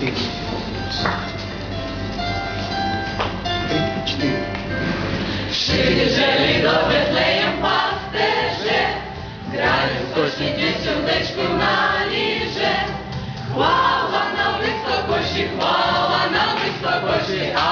четыре. Тридцать четыре. Шире жили до Бетлеєм пастеже, Граю кожні дні сердечку наліже. Хвала нам високоші, хвала нам високоші, а